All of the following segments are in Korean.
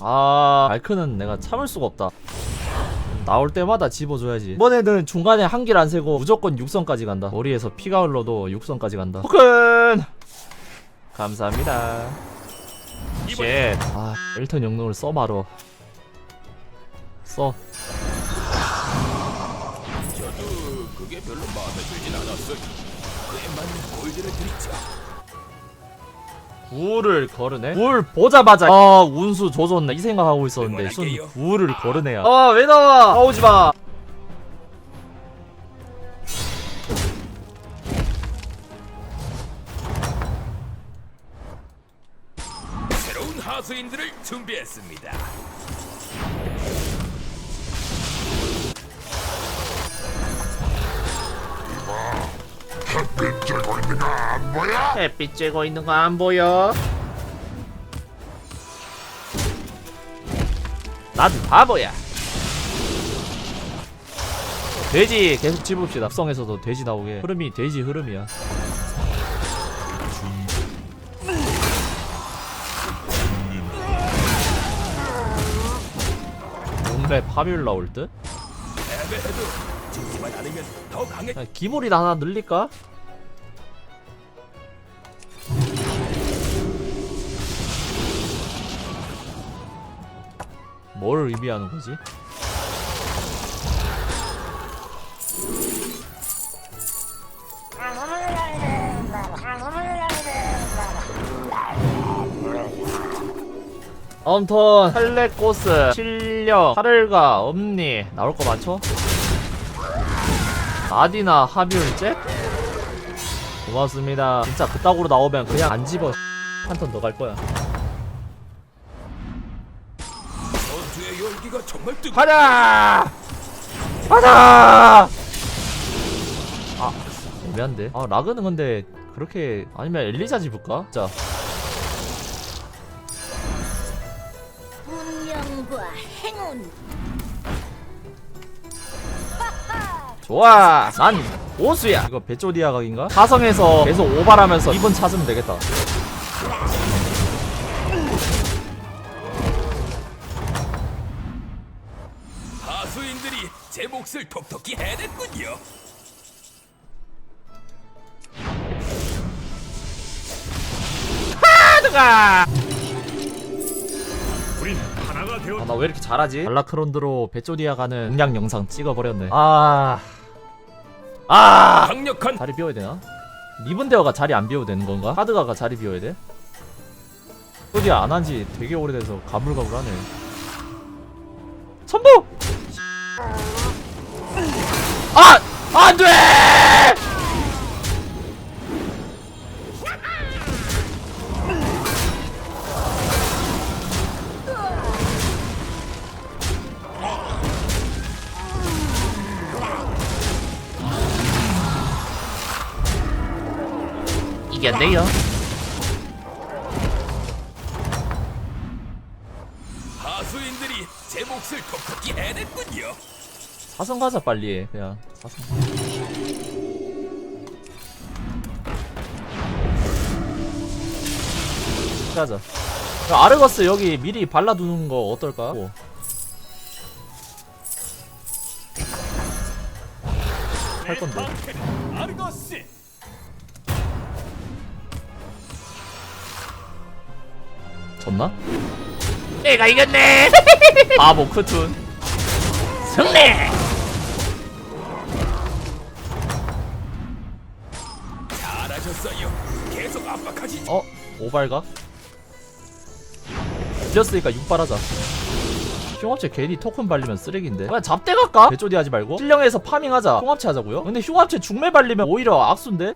아 알크는 내가 참을 수가 없다. 나올 때마다 집어줘야지. 이번에는 중간에 한 길 안 세고 무조건 육성까지 간다. 머리에서 피가 흘러도 육성까지 간다. 토큰! 감사합니다. 쉣아 엘턴 영능을 써마로. 써 그게 별로 마음에 들진 않았어요. 꽤 많은 골드를 드리죠. 구를 거르네? 굴 보자마자 아 운수 조졌네 이 생각하고 있었는데 순. 구를 거르네야 아왜 나와 나오지마 새로운 하수인들을 준비했습니다. 햇빛 쬐고 있는 거 안 보여? 난 바보야. 돼지 계속 집읍시다. 합성에서도 돼지 나오게. 흐름이 돼지 흐름이야. 용래 파멸 나올 듯? 야, 기물이나 하나 늘릴까? 뭘 의미하는 거지? 엄턴, 할레코스, 실력, 하를가, 엄니 나올 거 많죠? 아디나 하비울제? 고맙습니다. 진짜 그따구로 나오면 그냥 안 집어. 한 턴 더 갈 거야. 정말 뜨거. 가자! 가자! 아, 애매한데. 아, 라그는 근데 그렇게 아니면 엘리자 집을까? 자, 운명과 행운 좋아. 난 오수야. 이거 베조디아 각인가? 사성에서 계속 오발하면서 2분 찾으면 되겠다. 제 몫을 톡톡히 해냈군요. 가드가! 우린 하나가 되어 아, 나 왜 이렇게 잘하지? 발라크론드로 베조디아 가는 공략 영상 찍어버렸네. 아. 아! 강력한 자리 비워야 되나? 리븐데어가 자리 안 비워도 되는 건가? 카드가가 자리 비워야 돼? 베조디아 안한지 되게 오래돼서 가물가물하네. 선보! 안 돼! 이겼네요. 하수인들이 제 몫을 톡톡히 해냈군요. 사선 가자 빨리 그냥 사선. 가자. 야, 아르거스 여기 미리 발라두는 거 어떨까? 오. 할 건데. 아르거스. 졌나? 내가 이겼네. 바보 크툰. 승리. 압박하시죠. 어? 오발각? 이겼으니까 6발하자 흉합체 괜히 토큰 발리면 쓰레기인데 그냥 잡대 갈까? 배조디 하지 말고 실령에서 파밍하자 흉합체 하자고요? 근데 흉합체 중매 발리면 오히려 악순데?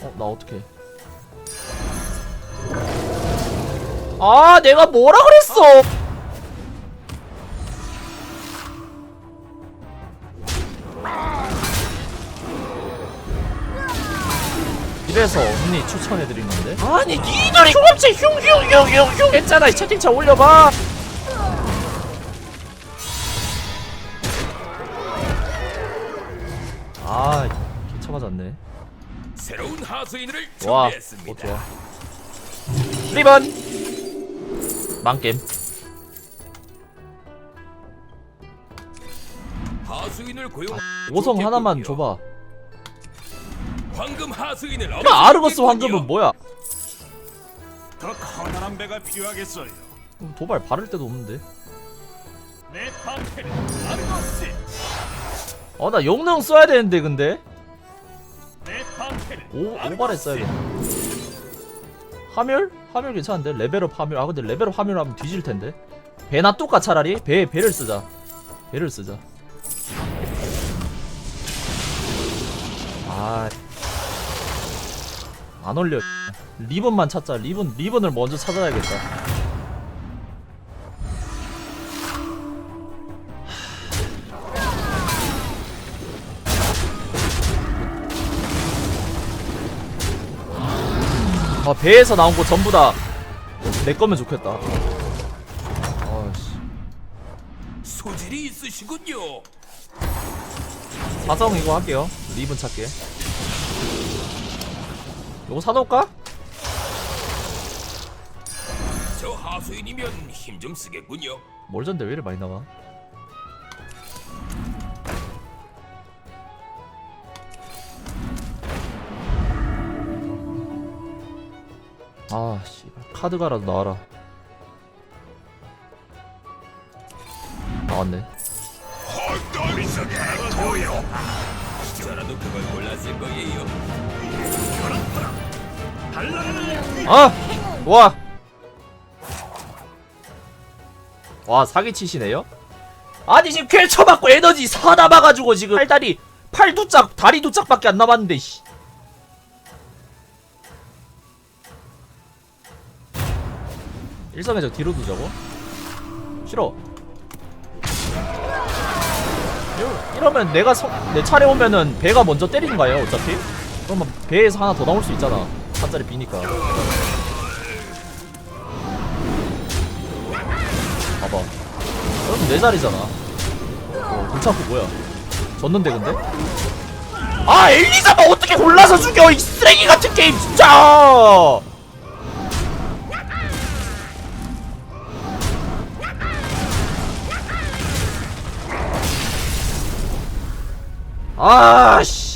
어? 나 어떡해 아 내가 뭐라 그랬어 그래서 언니 추천해드린 건데 아니 니들이 조금씩 흉흉흉흉흉 했잖아 이 채팅창 올려봐 아 개차 맞았네 새로운 하수인을 와, 준비했습니다. 어, 좋아. 리본! 망겜. 하수인을 고용. 오성 하나만 좋겠군요. 줘봐. 황금 하수인을 야, 아르거스 황금은 뭐야? 더 커다란 배가 필요하겠어요. 음, 도발 바를 데도 없는데. 내 방패는 아르거스. 어, 나 영능 써야 되는데, 근데. 내 방패는 오, 오발에 써야 돼. 하멸? 하멸 괜찮은데? 레벨업 하멸. 아, 근데 레벨업 하멸하면 뒤질 텐데. 배나 뚜까 차라리? 배, 배를 쓰자. 배를 쓰자. 안 올려. 리본만 찾자. 리본, 리본을 먼저 찾아야겠다. 아, 배에서 나온 거 전부 다 내 거면 좋겠다. 아씨. 소질이 있으시군요. 사성 이거 할게요. 리본 찾게. 이거 사놓을까? 저 하수인이면 힘 좀 쓰겠군요. 멀전데 왜 이리 많이 나와? 아, 씨발. 카드가라도 나와라. 나왔네. 저라도 그걸 골랐을 거예요. 아! 와! 와, 사기치시네요? 아니, 지금 쾌 쳐맞고 에너지 사다 봐가지고 지금 팔다리, 팔 두 짝, 다리 두 짝밖에 안 남았는데, 씨. 일성의 저 뒤로 두자고? 싫어. 이러- 이러면 내가 성, 내 차례 오면은 배가 먼저 때리는 거예요, 어차피? 그러면 배에서 하나 더 나올 수 있잖아. 한 자리 비니까. 봐봐. 그럼 내 자리잖아. 어, 괜찮고 뭐야. 졌는데 근데? 아 엘리자가 어떻게 골라서 죽여 이 쓰레기 같은 게임 진짜! 아씨.